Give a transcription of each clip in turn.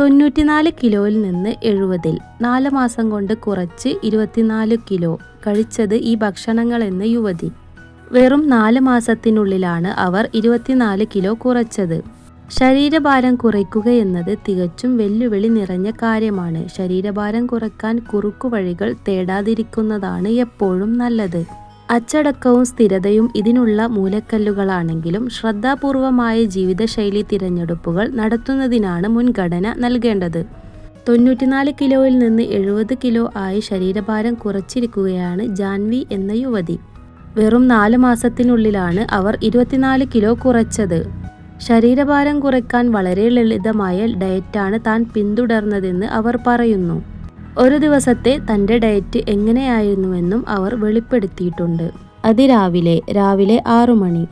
തൊണ്ണൂറ്റിനാല് കിലോയിൽ നിന്ന് എഴുപതിൽ. നാല് മാസം കൊണ്ട് കുറച്ച് ഇരുപത്തിനാല് കിലോ കഴിച്ചത് ഈ ഭക്ഷണങ്ങളെന്ന് യുവതി. വെറും നാല് മാസത്തിനുള്ളിലാണ് അവർ ഇരുപത്തിനാല് കിലോ കുറച്ചത്. ശരീരഭാരം കുറയ്ക്കുക എന്നത് തികച്ചും വെല്ലുവിളി നിറഞ്ഞ കാര്യമാണ്. ശരീരഭാരം കുറയ്ക്കാൻ കുറുക്കുവഴികൾ തേടാതിരിക്കുന്നതാണ് എപ്പോഴും നല്ലത്. അച്ചടക്കവും സ്ഥിരതയും ഇതിനുള്ള മൂലക്കല്ലുകളാണെങ്കിലും ശ്രദ്ധാപൂർവമായ ജീവിതശൈലി തിരഞ്ഞെടുപ്പുകൾ നടത്തുന്നതിനാണ് മുൻഗണന നൽകേണ്ടത്. തൊണ്ണൂറ്റിനാല് കിലോയിൽ നിന്ന് എഴുപത് കിലോ ആയി ശരീരഭാരം കുറച്ചിരിക്കുകയാണ് ജാൻവി എന്ന യുവതി. വെറും നാല് മാസത്തിനുള്ളിലാണ് അവർ ഇരുപത്തിനാല് കിലോ കുറച്ചത്. ശരീരഭാരം കുറയ്ക്കാൻ വളരെ ലളിതമായ ഡയറ്റാണ് താൻ പിന്തുടർന്നതെന്ന് അവർ പറയുന്നു. ഒരു ദിവസത്തെ തന്റെ ഡയറ്റ് എങ്ങനെയായിരുന്നുവെന്നും അവർ വെളിപ്പെടുത്തിയിട്ടുണ്ട്. അതിരാവിലെ രാവിലെ ആറു മണി.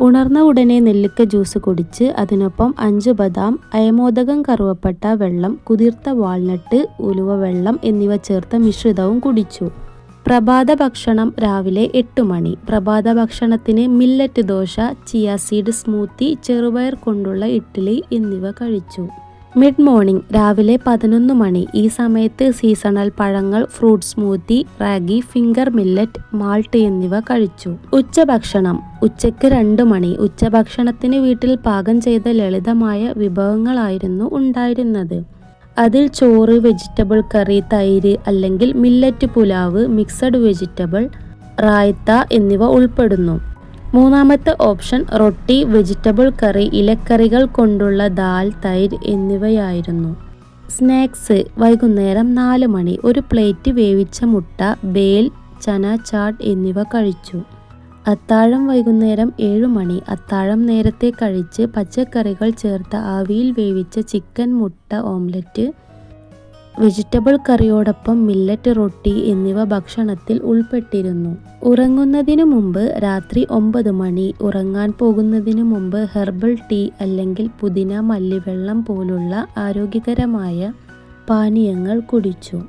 ഉണർന്ന ഉടനെ നെല്ലിക്ക ജ്യൂസ് കുടിച്ച് അതിനൊപ്പം അഞ്ച് ബദാം അയമോദകം കറുവപ്പട്ട വെള്ളം കുതിർത്ത വാൾനട്ട് ഉലുവ വെള്ളം എന്നിവ ചേർത്ത മിശ്രിതവും കുടിച്ചു. പ്രഭാത ഭക്ഷണം രാവിലെ എട്ട് മണി. പ്രഭാത ഭക്ഷണത്തിന് millet dosa chia seed smoothie ചെറുപയർ കൊണ്ടുള്ള ഇഡ്ഡലി എന്നിവ കഴിച്ചു. മിഡ് മോർണിംഗ് രാവിലെ പതിനൊന്ന് മണി. ഈ സമയത്ത് സീസണൽ പഴങ്ങൾ fruit smoothie ragi finger millet malt എന്നിവ കഴിച്ചു. ഉച്ചഭക്ഷണം. ഉച്ചയ്ക്ക് രണ്ട് മണി. ഉച്ചഭക്ഷണത്തിന് വീട്ടിൽ പാകം ചെയ്ത ലളിതമായ വിഭവങ്ങളായിരുന്നു ഉണ്ടായിരുന്നത്. അതിൽ ചോറ് വെജിറ്റബിൾ കറി തൈര് അല്ലെങ്കിൽ millet pulao mixed vegetable raita എന്നിവ ഉൾപ്പെടുന്നു. മൂന്നാമത്തെ ഓപ്ഷൻ റൊട്ടി വെജിറ്റബിൾ കറി ഇലക്കറികൾ കൊണ്ടുള്ള ദാൽ തൈര് എന്നിവയായിരുന്നു. സ്നാക്സ് വൈകുന്നേരം നാല് മണി ഒരു പ്ലേറ്റ് വേവിച്ച മുട്ട ബേൽ ചന ചാട്ട് എന്നിവ കഴിച്ചു. അത്താഴം വൈകുന്നേരം ഏഴു മണി അത്താഴം നേരത്തെ കഴിച്ച് പച്ചക്കറികൾ ചേർത്ത ആവിയിൽ വേവിച്ച ചിക്കൻ മുട്ട ഓംലെറ്റ് വെജിറ്റബിൾ കറിയോടൊപ്പം മില്ലറ്റ് റൊട്ടി എന്നിവ ഭക്ഷണത്തിൽ ഉൾപ്പെട്ടിരുന്നു. ഉറങ്ങുന്നതിനു മുമ്പ് രാത്രി ഒമ്പത് മണി ഉറങ്ങാൻ പോകുന്നതിനു മുമ്പ് ഹെർബൽ ടീ അല്ലെങ്കിൽ പുതിന മല്ലിവെള്ളം പോലുള്ള ആരോഗ്യകരമായ പാനീയങ്ങൾ കുടിച്ചു.